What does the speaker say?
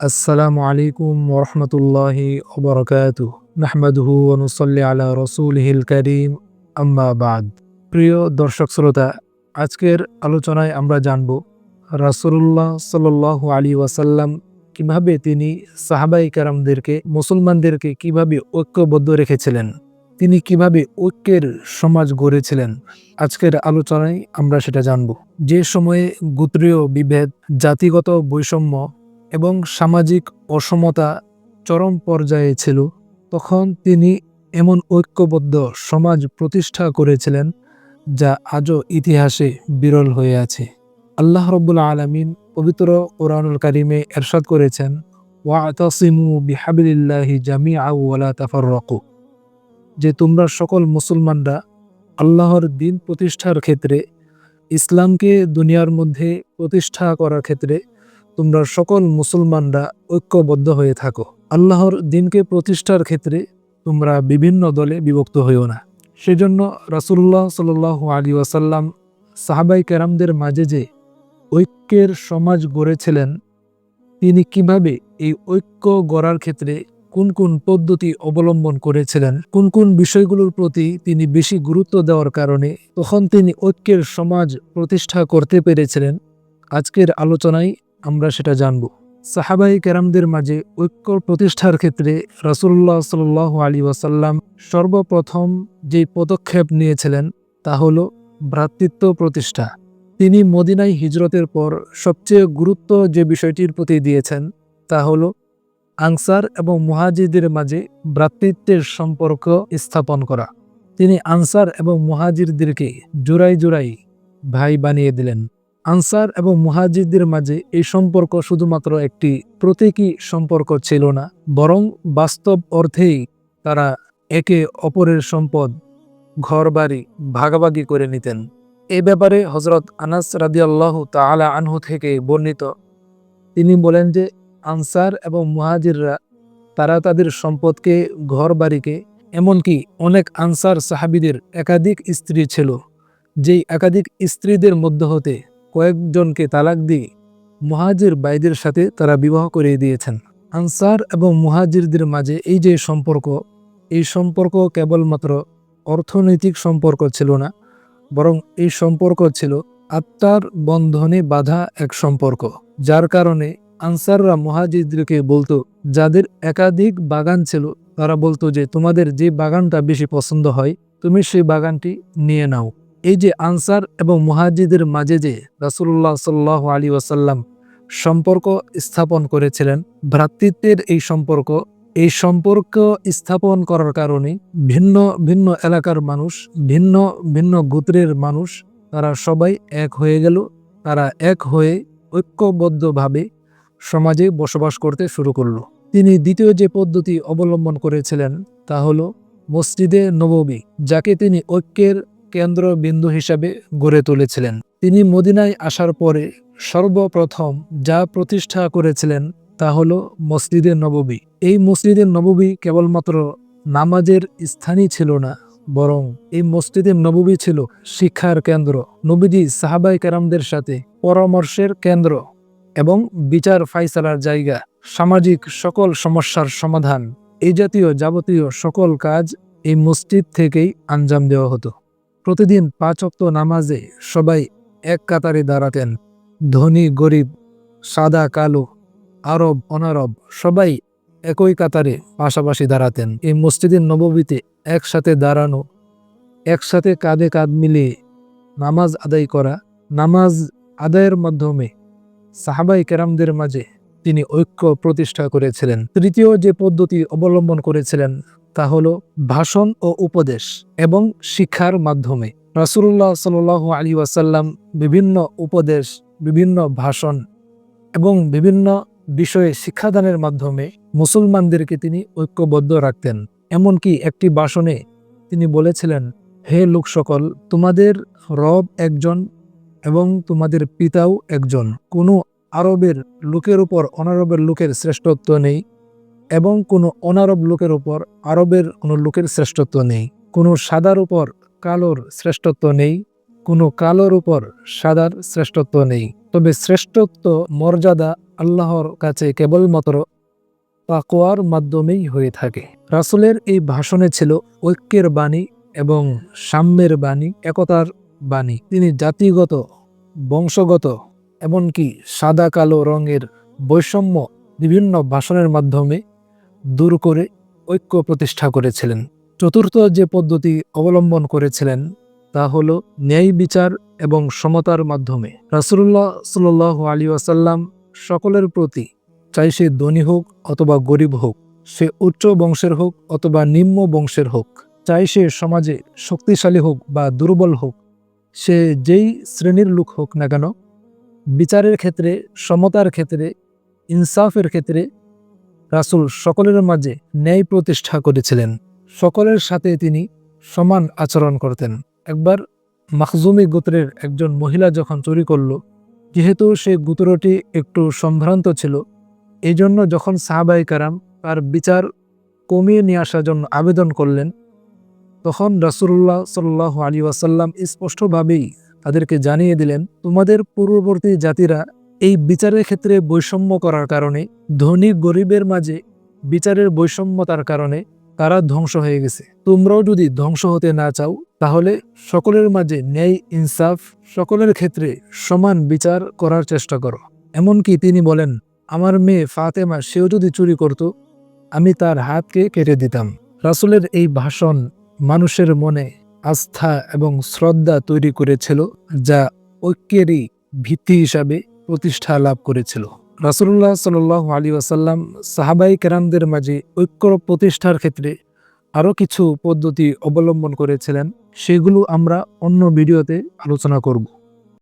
আসসালামু আলাইকুম ওরহমতুল্লাহি ওবরকাত নাহমাদুহু অনুসল্লি আলা রসুলহিল করিম। আম্মা বাদ। প্রিয় দর্শক শ্রোতা, আজকের আলোচনায় আমরা জানব রাসুল্লাহ সাল আলী ওয়াসাল্লাম কীভাবে তিনি সাহাবাই কারামদেরকে, মুসলমানদেরকে কীভাবে ঐক্যবদ্ধ রেখেছিলেন, তিনি কীভাবে ঐক্যের সমাজ গড়েছিলেন, আজকের আলোচনায় আমরা সেটা জানব। যে সময়ে গোত্রীয় বিভেদ, জাতিগত বৈষম্য এবং সামাজিক অসমতা চরম পর্যায়ে ছিল, তখন তিনি এমন ঐক্যবদ্ধ সমাজ প্রতিষ্ঠা করেছিলেন, যা আজও ইতিহাসে বিরল হয়ে আছে। আল্লাহ রব্বুল আলমিন পবিত্র কোরআনুল কারিমে এরশাদ করেছেন, ওয়াতসিমু বিহাবিল্লাহি জামি আউলা তাফার রকু যে তোমরা সকল মুসলমানরা আল্লাহর দিন প্রতিষ্ঠার ক্ষেত্রে, ইসলামকে দুনিয়ার মধ্যে প্রতিষ্ঠা করার ক্ষেত্রে তোমরা সকল মুসলমানরা ঐক্যবদ্ধ হয়ে থাকো। আল্লাহর দিনকে প্রতিষ্ঠার ক্ষেত্রে তোমরা বিভিন্ন দলে বিভক্ত হইও না। সেজন্য রাসুল্লাহ সাল আলী ওয়াসাল্লাম সাহাবাই কেরামদের মাঝে যে ঐক্যের সমাজ গড়েছিলেন, তিনি কীভাবে এই ঐক্য গড়ার ক্ষেত্রে কোন কোন পদ্ধতি অবলম্বন করেছিলেন, কোন কোন বিষয়গুলোর প্রতি তিনি বেশি গুরুত্ব দেওয়ার কারণে তখন তিনি ঐক্যের সমাজ প্রতিষ্ঠা করতে পেরেছিলেন, আজকের আলোচনায় আমরা সেটা জানব। সাহাবাই কেরামদের মাঝে ঐক্য প্রতিষ্ঠার ক্ষেত্রে রাসুল্লাহ সাল আলী ওয়াসাল্লাম সর্বপ্রথম যে পদক্ষেপ নিয়েছিলেন তা হল ভ্রাতৃত্ব প্রতিষ্ঠা। তিনি মদিনায় হিজরতের পর সবচেয়ে গুরুত্ব যে বিষয়টির প্রতি দিয়েছেন তা হল আনসার এবং মুহাজিদের মাঝে ভ্রাতৃত্বের সম্পর্ক স্থাপন করা। তিনি আনসার এবং মুহাজিরদেরকে জোড়াই জোড়াই ভাই বানিয়ে দিলেন। আনসার এবং মুহাজিদদের মাঝে এই সম্পর্ক শুধুমাত্র একটি প্রতীকী সম্পর্ক ছিল না, বরং বাস্তব অর্থেই তারা একে অপরের সম্পদ, ঘরবাড়ি ভাগাভাগি করে নিতেন। এ ব্যাপারে হজরত আনাস রাদিয়াল্লাহ তালা আনহু থেকে বর্ণিত। তিনি বলেন যে, আনসার এবং মুহাজিররা, তারা তাদের সম্পদকে ঘর বাড়িকে এমনকি অনেক আনসার সাহাবিদের একাধিক স্ত্রী ছিল, যেই একাধিক স্ত্রীদের মধ্য হতে কয়েকজনকে তালাক দিয়ে মুহাজির বাইদের সাথে তারা বিবাহ করিয়ে দিয়েছেন। আনসার এবং মুহাজিরদের মাঝে এই যে সম্পর্ক, এই সম্পর্ক কেবলমাত্র অর্থনৈতিক সম্পর্ক ছিল না, বরং এই সম্পর্ক ছিল আত্মার বন্ধনে বাধা এক সম্পর্ক, যার কারণে আনসাররা মহাজিদকে বলতো, যাদের একাধিক বাগান ছিল, তারা বলতো যে তোমাদের যে বাগানটা বেশি পছন্দ হয়, তুমি সেই বাগানটি নিয়ে নাও। এই যে আনসার এবং মুহাজিদের মাঝে যে রাসুল্লাহ সাল্লাহ আলী ওয়াসাল্লাম সম্পর্ক স্থাপন করেছিলেন, ভ্রাতৃত্বের এই সম্পর্ক এই সম্পর্ক স্থাপন করার কারণে ভিন্ন ভিন্ন এলাকার মানুষ, ভিন্ন ভিন্ন গোত্রের মানুষ, তারা সবাই এক হয়ে গেল। তারা এক হয়ে ঐক্যবদ্ধভাবে সমাজে বসবাস করতে শুরু করল। তিনি দ্বিতীয় যে পদ্ধতি অবলম্বন করেছিলেন তা হল মসজিদে নববী যাকে তিনি ঐক্যের কেন্দ্রবিন্দু হিসাবে গড়ে তুলেছিলেন। তিনি মদিনায় আসার পরে সর্বপ্রথম যা প্রতিষ্ঠা করেছিলেন তা হল মসজিদে নববী। এই মসজিদে নববী কেবলমাত্র নামাজের স্থানই ছিল না, বরং এই মসজিদে নববী ছিল শিক্ষার কেন্দ্র। নবীজি সাহাবাই কেরামদের সাথে পরামর্শের কেন্দ্র এবং বিচার ফাইসালার জায়গা, সামাজিক সকল সমস্যার সমাধান এই জাতীয় যাবতীয় সকল কাজ এই মসজিদ থেকেই আঞ্জাম দেওয়া হতো। প্রতিদিন পাঁচ অক্ত নামাজে সবাই এক কাতারে দাঁড়াতেন। ধনী, গরিব, সাদা, কালো, আরব, অনারব, সবাই একই কাতারে পাশাপাশি দাঁড়াতেন। এই মসজিদের নববীতে একসাথে দাঁড়ানো, একসাথে কাঁধে কাঁধ মিলিয়ে নামাজ আদায় করা, নামাজ আদায়ের মাধ্যমে সাহাবাই কেরামদের মাঝে তিনি ঐক্য প্রতিষ্ঠা করেছিলেন। তৃতীয় যে পদ্ধতি অবলম্বন করেছিলেন তা হলো ভাষণ ও উপদেশ এবং শিক্ষার মাধ্যমে। রাসুল্লাহ সাল আলী ওয়াসাল্লাম বিভিন্ন উপদেশ, বিভিন্ন ভাষণ এবং বিভিন্ন বিষয়ে শিক্ষাদানের মাধ্যমে মুসলমানদেরকে তিনি ঐক্যবদ্ধ রাখতেন। এমনকি একটি ভাষণে তিনি বলেছিলেন, হে লোক সকল, তোমাদের রব একজন এবং তোমাদের পিতাও একজন। কোনো আরবের লোকের উপর অনারবের লোকের শ্রেষ্ঠত্ব নেই। এবং কোনো অনারব লোকের উপর আরবের কোনো লোকের শ্রেষ্ঠত্ব নেই। কোনো সাদার উপর কালোর শ্রেষ্ঠত্ব নেই, কোনো কালোর উপর সাদার শ্রেষ্ঠত্ব নেই। তবে শ্রেষ্ঠত্ব, মর্যাদা আল্লাহর কাছে কেবলমাত্র তাকোয়ার মাধ্যমেই হয়ে থাকে। রাসুলের এই ভাষণে ছিল ঐক্যের বাণী এবং সাম্যের বাণী, একতার বাণী। তিনি জাতিগত, বংশগত, এমনকি সাদা কালো রঙের বৈষম্য বিভিন্ন ভাষণের মাধ্যমে দূর করে ঐক্য প্রতিষ্ঠা করেছিলেন। চতুর্থ যে পদ্ধতি অবলম্বন করেছিলেন, তা হল ন্যায় বিচার এবং সমতার মাধ্যমে। রাসুল্লাহ সাল আলী আসাল্লাম সকলের প্রতি, চাই সে ধনী হোক অথবা গরিব হোক, সে উচ্চ বংশের হোক অথবা নিম্ন বংশের হোক, চাই সে সমাজে শক্তিশালী হোক বা দুর্বল হোক, সে যেই শ্রেণির লোক হোক না কেন, বিচারের ক্ষেত্রে, সমতার ক্ষেত্রে, ইনসাফের ক্ষেত্রে রাসুল সকলের মাঝে ন্যায় প্রতিষ্ঠা করেছিলেন। সকলের সাথে তিনি সমান আচরণ করতেন। একবার মাখজুমি গোত্রের একজন মহিলা যখন চুরি করল, যেহেতু সে গোত্রটি একটু সম্ভ্রান্ত ছিল এই জন্য যখন সাহাবাই কারাম তার বিচার কমিয়ে নিয়ে আসার জন্য আবেদন করলেন, তখন রাসুল্লাহ সাল্লাহ আলী ওয়াসাল্লাম স্পষ্টভাবেই তাদেরকে জানিয়ে দিলেন, তোমাদের পূর্ববর্তী জাতিরা এই বিচারের ক্ষেত্রে বৈষম্য করার কারণে, ধনী গরিবের মাঝে বিচারের বৈষম্যতার কারণে তারা ধ্বংস হয়ে গেছে। তোমরাও যদি ধ্বংস হতে না চাও, তাহলে সকলের মাঝে ন্যায়, ইনসাফ, সকলের ক্ষেত্রে সমান বিচার করার চেষ্টা করো। এমনকি তিনি বলেন, আমার মেয়ে ফাতেমা, সেও যদি চুরি করত, আমি তার হাতকে কেটে দিতাম। রাসুলের এই ভাষণ মানুষের মনে আস্থা এবং শ্রদ্ধা তৈরি করেছিল, যা ঐক্যেরই ভিত্তি হিসাবে প্রতিষ্ঠা লাভ করেছিল। রাসুল্লাহ সাল আলী আসাল্লাম সাহাবাই কেরামদের মাঝে ঐক্য প্রতিষ্ঠার ক্ষেত্রে আরও কিছু পদ্ধতি অবলম্বন করেছিলেন। সেগুলো আমরা অন্য ভিডিওতে আলোচনা করব।